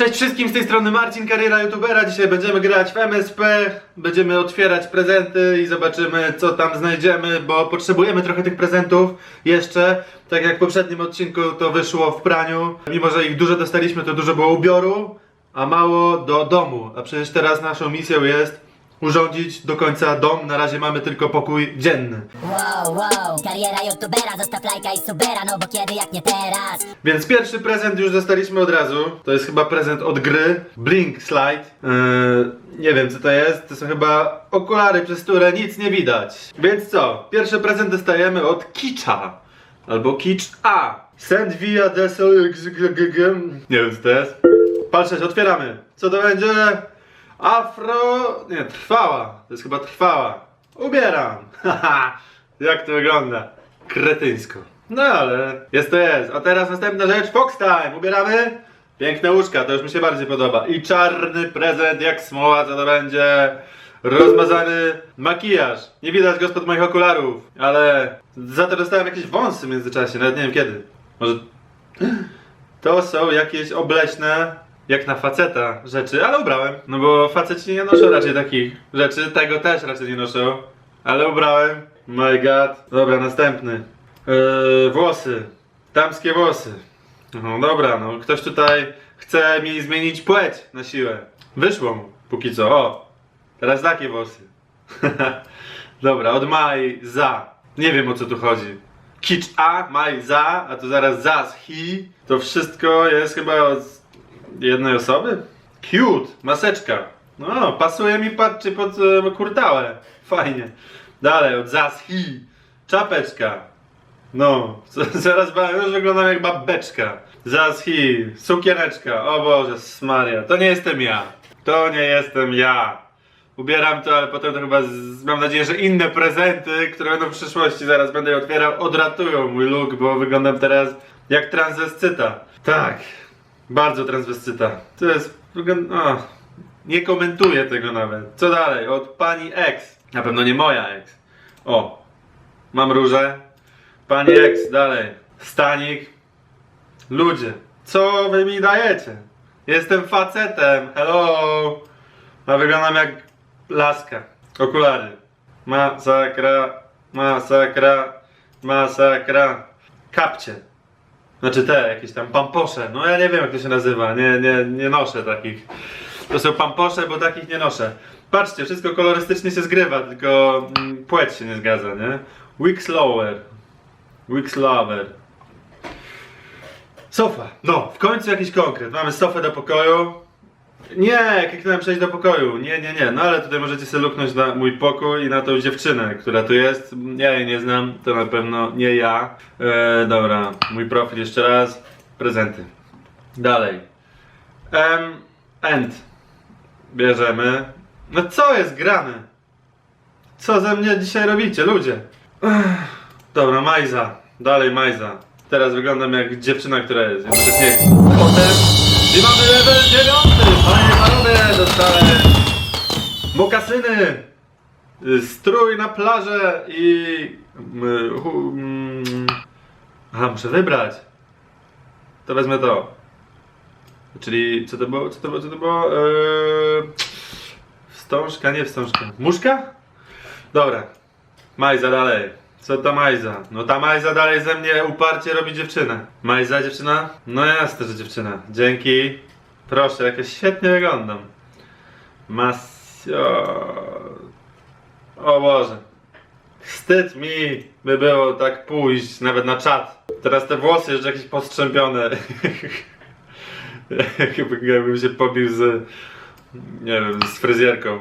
Cześć wszystkim, z tej strony Marcin, kariera youtubera. Dzisiaj będziemy grać w MSP, będziemy otwierać prezenty i zobaczymy co tam znajdziemy, bo potrzebujemy trochę tych prezentów jeszcze. Tak jak w poprzednim odcinku to wyszło w praniu. Mimo, że ich dużo dostaliśmy, to dużo było ubioru, a mało do domu. A przecież teraz naszą misją jest urządzić do końca dom. Na razie mamy tylko pokój dzienny. Wow, wow, kariera youtubera, zostaw lajka i subera, no bo kiedy jak nie teraz Więc pierwszy prezent już dostaliśmy od razu. To jest chyba prezent od gry. Blink Slide. Yy, nie wiem co to jest. To są chyba okulary, przez które nic nie widać. Więc co? Pierwszy prezent dostajemy od Kicza. Albo Kicz A. Send via DSLX. Nie wiem co to jest. Patrzeć, otwieramy. Co to będzie? Afro... Nie, trwała. To jest chyba trwała. Ubieram. Haha. Jak to wygląda? Kretyńsko. No ale jest to jest. A teraz następna rzecz. Fox Time. Ubieramy. Piękne łóżka, to już mi się bardziej podoba. I czarny prezent jak smoła, co to będzie. Rozmazany makijaż. Nie widać go spod moich okularów. Ale za to dostałem jakieś wąsy w międzyczasie. Nawet nie wiem kiedy. Może... To są jakieś obleśne, jak na faceta rzeczy, ale ubrałem. No bo faceci nie noszą raczej takich rzeczy, tego też raczej nie noszą. Ale ubrałem. My god. Dobra, następny. Yy, włosy. Damskie włosy. No dobra, no ktoś tutaj chce mi zmienić płeć na siłę. Wyszło mu, póki co. O, teraz takie włosy. dobra, od Maj za. Nie wiem o co tu chodzi. Kicz A, Maj za, a tu zaraz za z hi. To wszystko jest chyba od jednej osoby? Cute, maseczka. No, pasuje mi, pod e, kurtałę. Fajnie. Dalej, od zas hi. Czapeczka. No, zaraz już wyglądam jak babeczka. Zas hi. Sukieneczka. O Boże, Maria. To nie jestem ja. To nie jestem ja. Ubieram to, ale potem to chyba z, mam nadzieję, że inne prezenty, które będą w przyszłości, zaraz będę je otwierał, odratują mój look, bo wyglądam teraz jak transwestyta. Tak, bardzo transwestyta. To jest. nie komentuję tego nawet. Co dalej? Od pani ex. Na pewno nie moja ex. O, mam różę. Pani ex, dalej. Stanik. Ludzie, co wy mi dajecie? Jestem facetem. Hello. A wyglądam jak laska. Okulary. Masakra. Masakra. Masakra. Kapcie. Znaczy te, jakieś tam pamposze. No ja nie wiem jak to się nazywa. Nie, nie, nie noszę takich. To są pamposze, bo takich nie noszę. Patrzcie, wszystko kolorystycznie się zgrywa, tylko mm, płeć się nie zgadza, nie? Wixlower. Wixlover. Sofa. No, w końcu jakiś konkret. Mamy sofę do pokoju. Nie, kliknąłem przejść do pokoju. Nie, nie, nie. No ale tutaj możecie sobie luknąć na mój pokój i na tą dziewczynę, która tu jest. Ja jej nie znam, to na pewno nie ja. E, dobra, mój profil jeszcze raz. Prezenty. Dalej. Em, end. Bierzemy. No co jest grane? Co ze mnie dzisiaj robicie, ludzie? Dobra, Majza. Dalej Majza. Teraz wyglądam jak dziewczyna, która jest jednocześnie potem. I mamy level 9! Panie i panowie, dostałem mokasyny, y, strój na plażę i... mm, mm, Aha, muszę wybrać. To wezmę to. Czyli co to było? Co to było? Co to było? Eee, wstążka, nie wstążka. Muszka? Dobra. Majza dalej. Co ta Majza? No ta Majza dalej ze mnie uparcie robi dziewczynę. Majza dziewczyna? No jasne, że dziewczyna. Dzięki. Proszę, jakoś świetnie wyglądam. Masio. O Boże. Wstyd mi by było tak pójść nawet na czat. Teraz te włosy jeszcze jakieś postrzępione. Jakbym się pobił z nie wiem, z fryzjerką.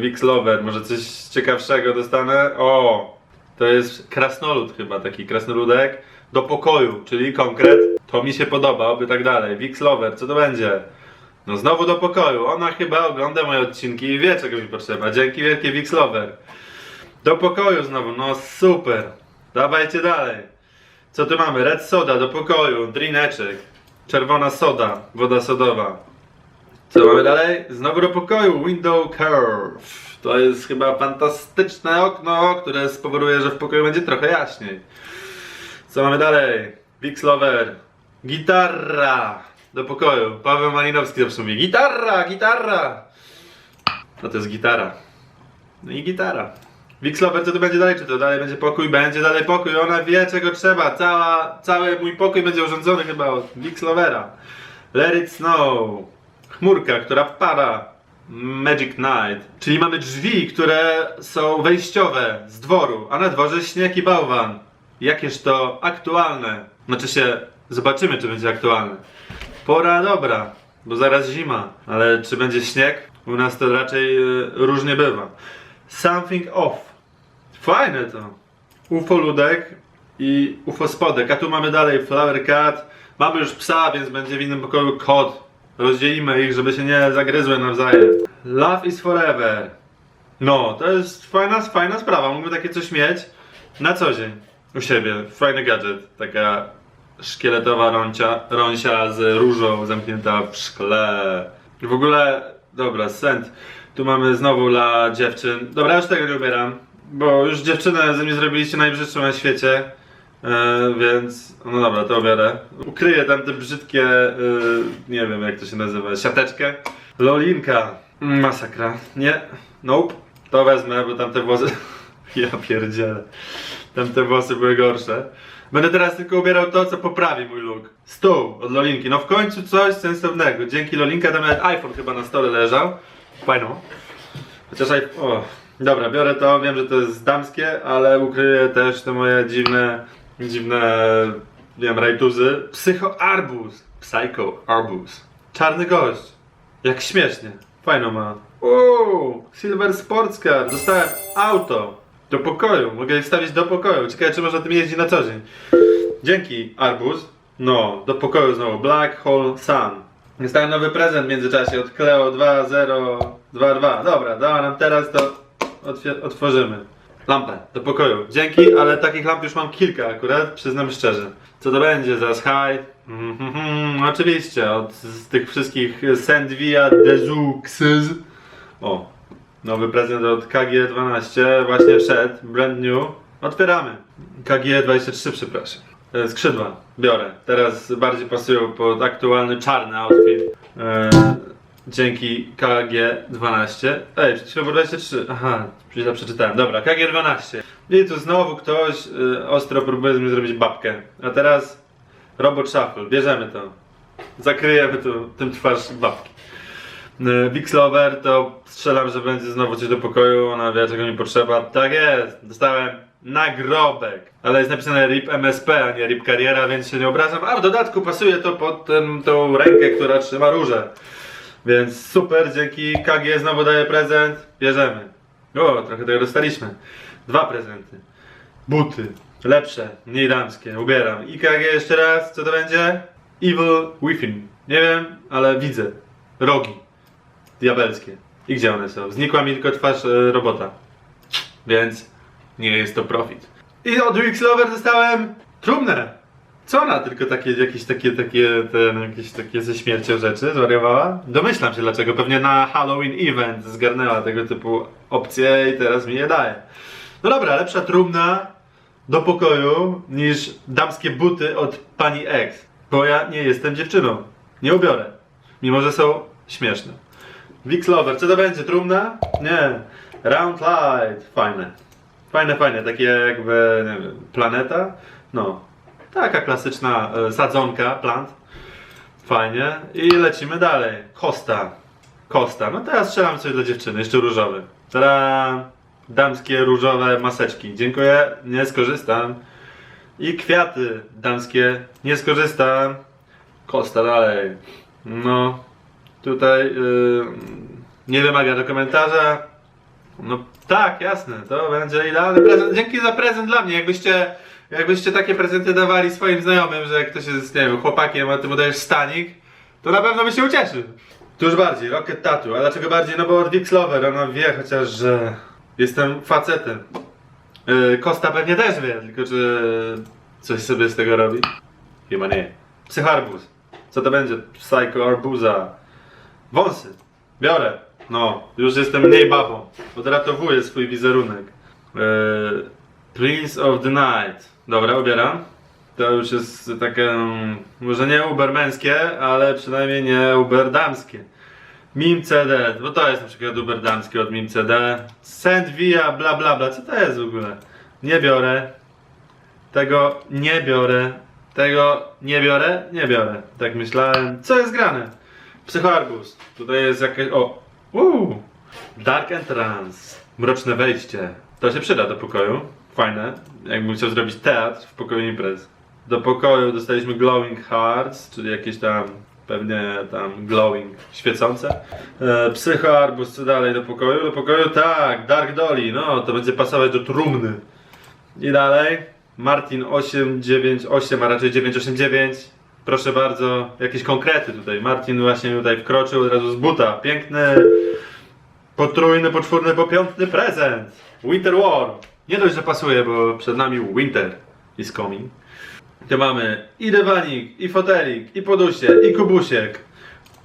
Wix Lover, może coś ciekawszego dostanę? O, to jest krasnolud chyba, taki krasnoludek do pokoju, czyli konkret. To mi się podoba, oby tak dalej. Wix Lover, co to będzie? No znowu do pokoju. Ona chyba ogląda moje odcinki i wie czego mi potrzeba. Dzięki wielkie Wix Lover. Do pokoju znowu, no super. Dawajcie dalej. Co tu mamy? Red soda do pokoju, drineczek. Czerwona soda, woda sodowa. Co mamy dalej? Znowu do pokoju, window curve. To jest chyba fantastyczne okno, które spowoduje, że w pokoju będzie trochę jaśniej. Co mamy dalej? Vix Lover. Gitarra. Do pokoju. Paweł Malinowski zawsze mówi gitarra, gitarra. No to jest gitara. No i gitara. Wixlover, co to będzie dalej? Czy to dalej będzie pokój? Będzie dalej pokój. Ona wie, czego trzeba. Cała, cały mój pokój będzie urządzony chyba od Wixlovera. Let it snow. Chmurka, która pada. Magic Night. Czyli mamy drzwi, które są wejściowe z dworu, a na dworze śnieg i bałwan. Jakież to aktualne. Znaczy się, zobaczymy, czy będzie aktualne. Pora dobra, bo zaraz zima, ale czy będzie śnieg? U nas to raczej y, różnie bywa. Something off. Fajne to. UFO ludek i UFO spodek. A tu mamy dalej Flower Cat. Mamy już psa, więc będzie w innym pokoju kot. Rozdzielimy ich, żeby się nie zagryzły nawzajem. Love is forever. No, to jest fajna, fajna sprawa. Mógłby takie coś mieć na co dzień. U siebie. Fajny gadżet. Taka szkieletowa rącia, rąsia z różą zamknięta w szkle. W ogóle, dobra, sent. Tu mamy znowu dla dziewczyn. Dobra, już tego nie ubieram, bo już dziewczynę ze mnie zrobiliście najbrzydszą na świecie. E, więc, no dobra, to ubiorę. Ukryję tam te brzydkie, e, nie wiem jak to się nazywa, siateczkę. Lolinka. Masakra. Nie, nope. To wezmę, bo tamte włosy... ja pierdzielę. Tamte włosy były gorsze. Będę teraz tylko ubierał to, co poprawi mój look. Stół od Lolinki. No w końcu coś sensownego. Dzięki Lolinka tam nawet iPhone chyba na stole leżał. Fajno. Chociaż iPhone... O. Dobra, biorę to. Wiem, że to jest damskie, ale ukryję też te moje dziwne, dziwne, nie wiem, rajtuzy. Psycho Arbus. Psycho Arbus. Czarny gość. Jak śmiesznie. Fajno ma. Uuu, Silver Sports Car. Dostałem auto. Do pokoju. Mogę je wstawić do pokoju. Ciekawe, czy można tym jeździć na co dzień. Dzięki, Arbus. No, do pokoju znowu. Black Hole Sun. Dostałem nowy prezent w międzyczasie od Cleo 2022. Dobra, dała nam teraz, to otworzymy. Lampę do pokoju. Dzięki, ale takich lamp już mam kilka akurat, przyznam szczerze. Co to będzie za high? Mhm, oczywiście, od z tych wszystkich Sandvia Dezuxes. O, nowy prezent od KG12 właśnie wszedł, brand new. Otwieramy. KG23, przepraszam. E, Skrzydła, biorę. Teraz bardziej pasują pod aktualny czarny outfit. E, dzięki KG12. Ej, przed chwilą było 23. Aha, źle przeczytałem. Dobra, KG12. I tu znowu ktoś e, ostro próbuje z mnie zrobić babkę. A teraz robot shuffle. Bierzemy to. Zakryjemy tu, tym twarz babki. Wixlover to strzelam, że będzie znowu coś do pokoju, ona wie czego mi potrzeba. Tak jest, dostałem nagrobek. Ale jest napisane RIP MSP, a nie RIP Kariera, więc się nie obrażam. A w dodatku pasuje to pod ten, tą rękę, która trzyma różę. Więc super, dzięki KG znowu daje prezent. Bierzemy. O, trochę tego dostaliśmy. Dwa prezenty. Buty. Lepsze, mniej damskie. Ubieram. I KG jeszcze raz, co to będzie? Evil Within. Nie wiem, ale widzę. Rogi diabelskie. I gdzie one są? Znikła mi tylko twarz e, robota. Więc nie jest to profit. I od Wixlover dostałem trumnę. Co ona tylko takie, jakieś takie, takie, ten, jakieś takie ze śmiercią rzeczy zwariowała? Domyślam się dlaczego. Pewnie na Halloween event zgarnęła tego typu opcje i teraz mi je daje. No dobra, lepsza trumna do pokoju niż damskie buty od pani ex. Bo ja nie jestem dziewczyną. Nie ubiorę. Mimo, że są śmieszne. Wix Lover, co to będzie? Trumna? Nie. Round Light. Fajne. Fajne, fajne. Takie jakby, nie wiem, planeta? No. Taka klasyczna e, sadzonka, plant. Fajnie. I lecimy dalej. Kosta. Kosta. No teraz strzelam coś dla dziewczyny, jeszcze różowy. Tada! Damskie różowe maseczki. Dziękuję, nie skorzystam. I kwiaty damskie, nie skorzystam. Kosta dalej. No, tutaj yy, nie wymaga do komentarza. No tak, jasne, to będzie idealny prezent. Dzięki za prezent dla mnie. Jakbyście, jakbyście takie prezenty dawali swoim znajomym, że ktoś jest, nie wiem, chłopakiem, a ty mu dajesz stanik, to na pewno by się ucieszył. Tu już bardziej, Rocket Tattoo. A dlaczego bardziej? No bo od Vix Lover, ona wie chociaż, że jestem facetem. Yy, Kosta pewnie też wie, tylko czy coś sobie z tego robi? Chyba nie. Psycharbuz. Co to będzie? Psycho Arbuza. Wąsy. Biorę. No, już jestem mniej babą. Odratowuję swój wizerunek. Eee, Prince of the Night. Dobra, ubieram. To już jest takie, mm, może nie ubermęskie, ale przynajmniej nie uberdamskie. Mim CD, bo to jest na przykład uberdamskie od Mim CD. Send via bla bla bla, co to jest w ogóle? Nie biorę. Tego nie biorę. Tego nie biorę, nie biorę. Tak myślałem. Co jest grane? Psychoarbus. Tutaj jest jakieś. O! Uuu! Dark Entrance. Mroczne wejście. To się przyda do pokoju. Fajne. Jakbym chciał zrobić teatr w pokoju imprez. Do pokoju dostaliśmy Glowing Hearts, czyli jakieś tam pewnie tam glowing, świecące. E, Psychoarbus, co dalej do pokoju? Do pokoju tak, Dark Dolly, no to będzie pasować do trumny. I dalej, Martin 898, a raczej 989. Proszę bardzo, jakieś konkrety tutaj. Martin właśnie tutaj wkroczył od razu z buta. Piękny, potrójny, poczwórny, popiątny prezent. Winter War. Nie dość, że pasuje, bo przed nami winter is coming. Tu mamy i dywanik, i fotelik, i podusie, i kubusiek.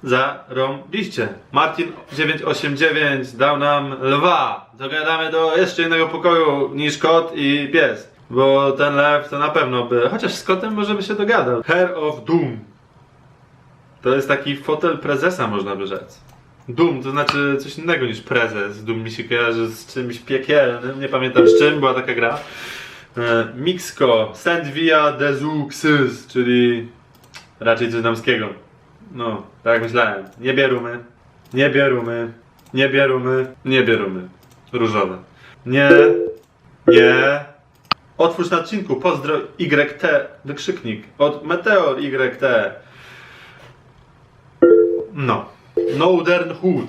Zarąbiście. Martin 989 dał nam lwa. Dogadamy do jeszcze innego pokoju niż kot i pies. Bo ten lew to na pewno by. Chociaż z kotem może by się dogadał. Hair of Doom. To jest taki fotel prezesa, można by rzec. Doom to znaczy coś innego niż prezes. Doom mi się kojarzy z czymś piekielnym. Nie pamiętam z czym, była taka gra. E, Mixco, Send via Dezuxys, czyli raczej coś damskiego. No, tak myślałem. Nie bierumy, nie bierumy, nie bierumy, nie bierumy. Różowe. Nie, nie. Otwórz na odcinku, pozdro YT, wykrzyknik. Od Meteor YT. No. Northern Hood.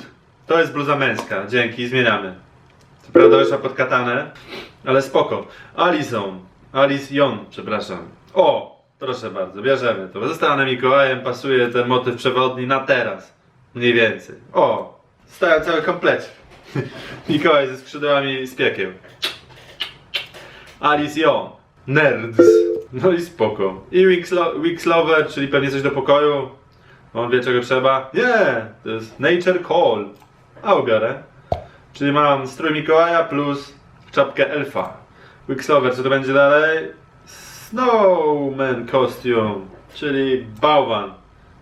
To jest bluza męska. Dzięki, zmieniamy. Co prawda weszła pod katanę, ale spoko. Alison. Alice Jon, przepraszam. O, proszę bardzo, bierzemy to. Zostanę Mikołajem, pasuje ten motyw przewodni na teraz. Mniej więcej. O, stają cały komplet. Mikołaj ze skrzydłami z piekieł. Alice Jon. Nerds. No i spoko. I Wixlo- Wixlover, czyli pewnie coś do pokoju. On wie czego trzeba. Nie, to jest Nature Call. A ubiorę. Czyli mam strój Mikołaja plus czapkę elfa. Wixlover, co to będzie dalej? Snowman Costume, czyli bałwan.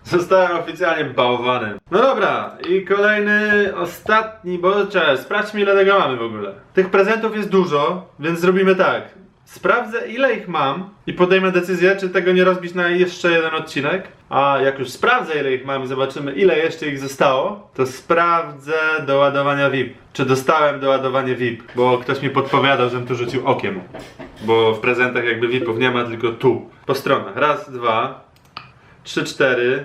Zostałem oficjalnie bałwanem. No dobra, i kolejny, ostatni, bo czekaj, sprawdźmy ile tego mamy w ogóle. Tych prezentów jest dużo, więc zrobimy tak. Sprawdzę ile ich mam i podejmę decyzję, czy tego nie rozbić na jeszcze jeden odcinek. A jak już sprawdzę ile ich mam i zobaczymy ile jeszcze ich zostało, to sprawdzę doładowania VIP. Czy dostałem doładowanie VIP, bo ktoś mi podpowiadał, żebym tu rzucił okiem. Bo w prezentach jakby VIPów nie ma, tylko tu. Po stronach. Raz, dwa, trzy, cztery,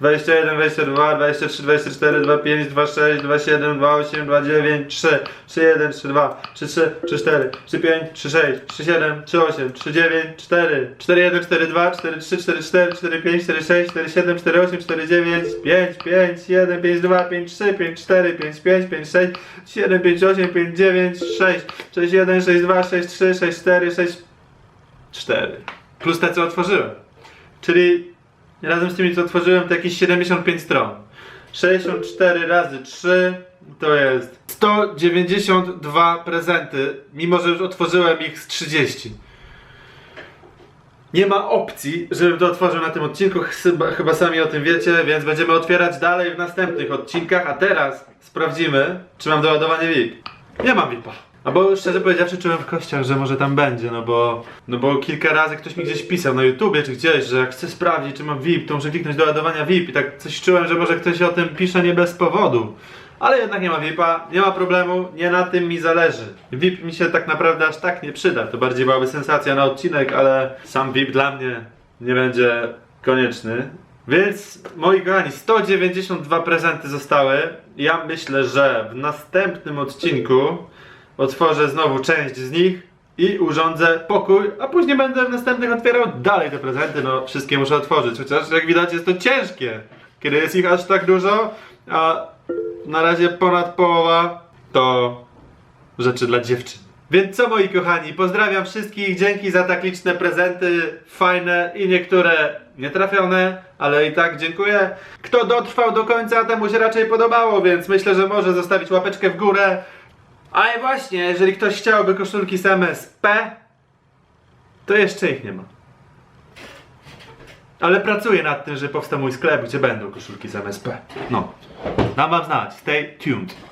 21, 22, 23, 24, 25, 26, 27, 28, 29, 3, 31, 32, 33, 34, 35, 36, 37, 38, 39, 4, 41, 42, 43, 44, 45, 46, 47, 48, 49, 5, 5, 1, 5, 2, 5, 3, 5, 4, 5, 5, 5, 6, 7, 5, 8, 5, 9, 6, 6, 1, 6, 2, 6, 3, 6, 4, 6, 4. Plus te, co otworzyłem. Czyli razem z tymi, co otworzyłem, to jakieś 75 stron. 64 razy 3 to jest 192 prezenty, mimo że już otworzyłem ich z 30. Nie ma opcji, żebym to otworzył na tym odcinku, chyba, chyba sami o tym wiecie, więc będziemy otwierać dalej w następnych odcinkach, a teraz sprawdzimy, czy mam doładowanie VIP. Nie mam VIP-a. A bo szczerze powiedziawszy czułem w kościach, że może tam będzie, no bo, no bo kilka razy ktoś mi gdzieś pisał na YouTubie czy gdzieś, że jak chcę sprawdzić, czy mam VIP, to muszę kliknąć do ładowania VIP i tak coś czułem, że może ktoś o tym pisze nie bez powodu. Ale jednak nie ma VIP-a, nie ma problemu, nie na tym mi zależy. VIP mi się tak naprawdę aż tak nie przyda, to bardziej byłaby sensacja na odcinek, ale sam VIP dla mnie nie będzie konieczny. Więc moi kochani, 192 prezenty zostały. Ja myślę, że w następnym odcinku otworzę znowu część z nich i urządzę pokój, a później będę w następnych otwierał dalej te prezenty. No, wszystkie muszę otworzyć, chociaż jak widać jest to ciężkie, kiedy jest ich aż tak dużo, a na razie ponad połowa to rzeczy dla dziewczyn. Więc co moi kochani, pozdrawiam wszystkich, dzięki za tak liczne prezenty, fajne i niektóre nietrafione, ale i tak dziękuję. Kto dotrwał do końca, temu się raczej podobało, więc myślę, że może zostawić łapeczkę w górę. A i właśnie, jeżeli ktoś chciałby koszulki z MSP, to jeszcze ich nie ma. Ale pracuję nad tym, że powstał mój sklep, gdzie będą koszulki z MSP. No, dam wam znać. Stay tuned.